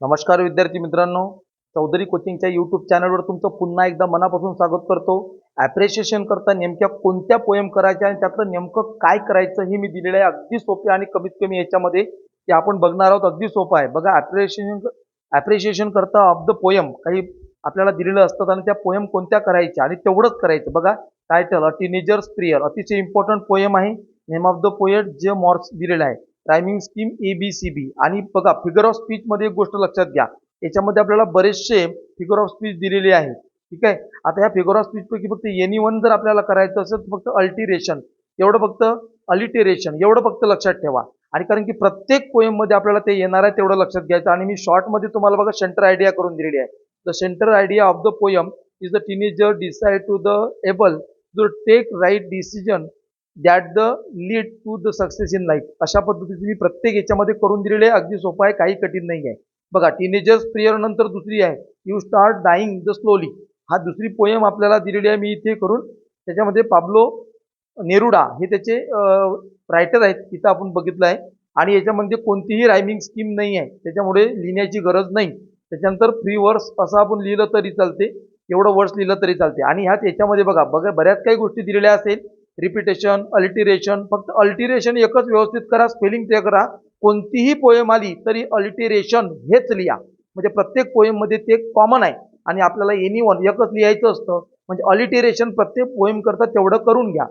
नमस्कार विद्यार्थी मित्रांनो. चौधरी कोचिंगच्या यूट्यूब चॅनलवर तुमचं पुन्हा एकदा मनापासून स्वागत करतो. ॲप्रिशिएशन करता नेमक्या कोणत्या पोयम करायच्या आणि त्यातलं नेमकं काय करायचं हे मी दिलेलं आहे. अगदी सोपे आणि कमीत कमी याच्यामध्ये ते आपण बघणार आहोत. अगदी सोपं आहे. बघा ॲप्रिशिएशन ॲप्रिशिएशन करता ऑफ द पोयम काही आपल्याला दिलेलं असतं आणि त्या पोयम कोणत्या करायच्या आणि तेवढंच करायचं. बघा टायटल अ टीनेजर्स प्रियर अतिशय इम्पॉर्टंट पोयम आहे. नेम ऑफ द पोएट जे मॉर्क्स दिलेलं आहे. Rhyming scheme A B C B आणि बघा फिगर ऑफ स्पीचमध्ये एक गोष्ट लक्षात घ्या. याच्यामध्ये आपल्याला बरेचसे फिगर ऑफ स्पीच दिलेले आहे ठीक आहे? आता ह्या फिगर ऑफ स्पीचपैकी फक्त एनी वन जर आपल्याला करायचं असेल तर फक्त अल्टिरेशन एवढं फक्त अलिटेरेशन एवढं फक्त लक्षात ठेवा. आणि कारण की प्रत्येक पोएममध्ये आपल्याला ते येणार आहे तेवढं लक्षात घ्यायचं. आणि मी शॉर्टमध्ये तुम्हाला बघा सेंटर आयडिया करून दिलेली आहे. The centre idea of the poem is the teenager decide to the able to take right decision that the lead to the success in life अशा पद्धतीने मी प्रत्येक याच्यामध्ये करून दिलेले आहे. अगदी सोपं आहे काही कठीण नाही आहे. बघा टीनेजर्स प्रियर नंतर दुसरी आहे. You start dying the slowly हा दुसरी पोयम आपल्याला दिलेली आहे मी इथे करून. त्याच्यामध्ये पाब्लो नेरुडा हे त्याचे रायटर आहेत. तिथं आपण बघितलं आहे. आणि याच्यामध्ये कोणतीही रायमिंग स्कीम नाही आहे. त्याच्यामुळे लिहिण्याची गरज नाही. त्याच्यानंतर फ्री वर्स असं आपण लिहिलं तरी चालते. एवढं वर्ष लिहिलं तरी चालते. आणि ह्यात याच्यामध्ये बघा बघा बऱ्याच काही गोष्टी दिलेल्या असेल. रिपिटेशन अल्टिरेशन फक्त अल्टिरेशन एकच व्यवस्थित करा स्पेलिंग ते करा. कोणतीही पोएम आली तरी अल्टिरेशन हेच लिहा. म्हणजे प्रत्येक पोएममध्ये ते कॉमन आहे. आणि आपल्याला एनी वन एकच लिहायचं असतं. म्हणजे अलिटेरेशन प्रत्येक पोएम करता तेवढं करून घ्या.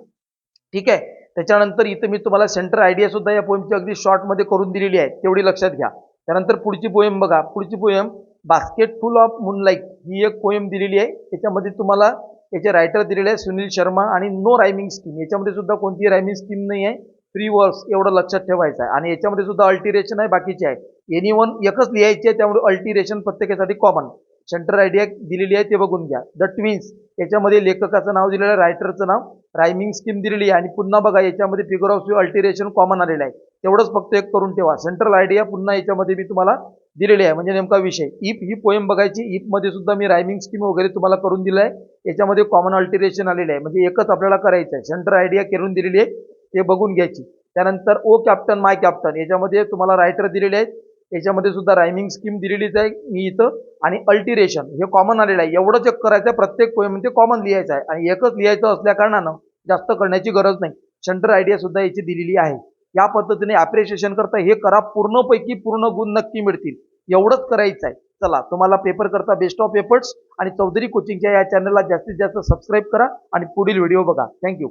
ठीक आहे? त्याच्यानंतर इथं मी तुम्हाला सेंटर आयडिया सुद्धा या पोएमची अगदी शॉर्टमध्ये करून दिलेली आहे. तेवढी लक्षात घ्या. त्यानंतर पुढची पोएम बघा. पुढची poem basket full of moonlight ही एक पोएम दिलेली आहे. त्याच्यामध्ये तुम्हाला याचे रायटर दिलेले आहे सुनील शर्मा आणि नो रायमिंग स्कीम याच्यामध्ये सुद्धा कोणतीही रायमिंग स्कीम नाही आहे. फ्री वर्स एवढं लक्षात ठेवायचं आहे. आणि याच्यामध्ये सुद्धा अल्टिरेशन आहे बाकीचे आहे. एनी वन एकच लिहायची आहे त्यामुळे अल्टिरेशन प्रत्येकासाठी कॉमन सेंटर आयडिया दिलेली आहे ते बघून घ्या. द ट्विन्स याच्यामध्ये लेखकाचं नाव दिलेलं आहे रायटरचं नाव. रायमिंग स्कीम दिलेली आहे. आणि पुन्हा बघा याच्यामध्ये फिगर ऑफ अल्टिरेशन कॉमन आलेलं आहे. तेवढंच फक्त एक करून ठेवा. सेंट्रल आयडिया पुन्हा याच्यामध्ये मी तुम्हाला दिलेली आहे. म्हणजे नेमका विषय. इफ ही पोएम बघायची इफमध्ये सुद्धा मी रायमिंग स्कीम वगैरे तुम्हाला करून दिलं आहे याच्यामध्ये कॉमन अल्टिरेशन आलेलं आहे. म्हणजे एकच आपल्याला करायचं आहे सेंटर आयडिया करून दिलेली आहे. ते बघून घ्यायची. त्यानंतर ओ कॅप्टन माय कॅप्टन याच्यामध्ये तुम्हाला रायटर दिलेले आहेत. याच्यामध्ये सुद्धा रायमिंग स्कीम दिलेलीच आहे. मी इथं. आणि अल्टिरेशन हे कॉमन आलेलं आहे. एवढं चेक करायचं आहे. प्रत्येक पोयममध्ये कॉमन लिहायचं आहे. आणि एकच लिहायचं असल्या कारणानं जास्त करण्याची गरज नाही. सेंटर आयडिया सुद्धा याची दिलेली आहे. या पद्धतीने ॲप्रिशिएशन करता हे करा पूर्णपैकी पूर्ण गुण नक्की मिळतील. एवढंच करायचं आहे चला तुम्हाला पेपर करता बेस्ट ऑफ एफर्ट्स आणि चौधरी कोचिंगच्या या चॅनलला जास्तीत जास्त सबस्क्राईब करा आणि पुढील व्हिडिओ बघा. थँक्यू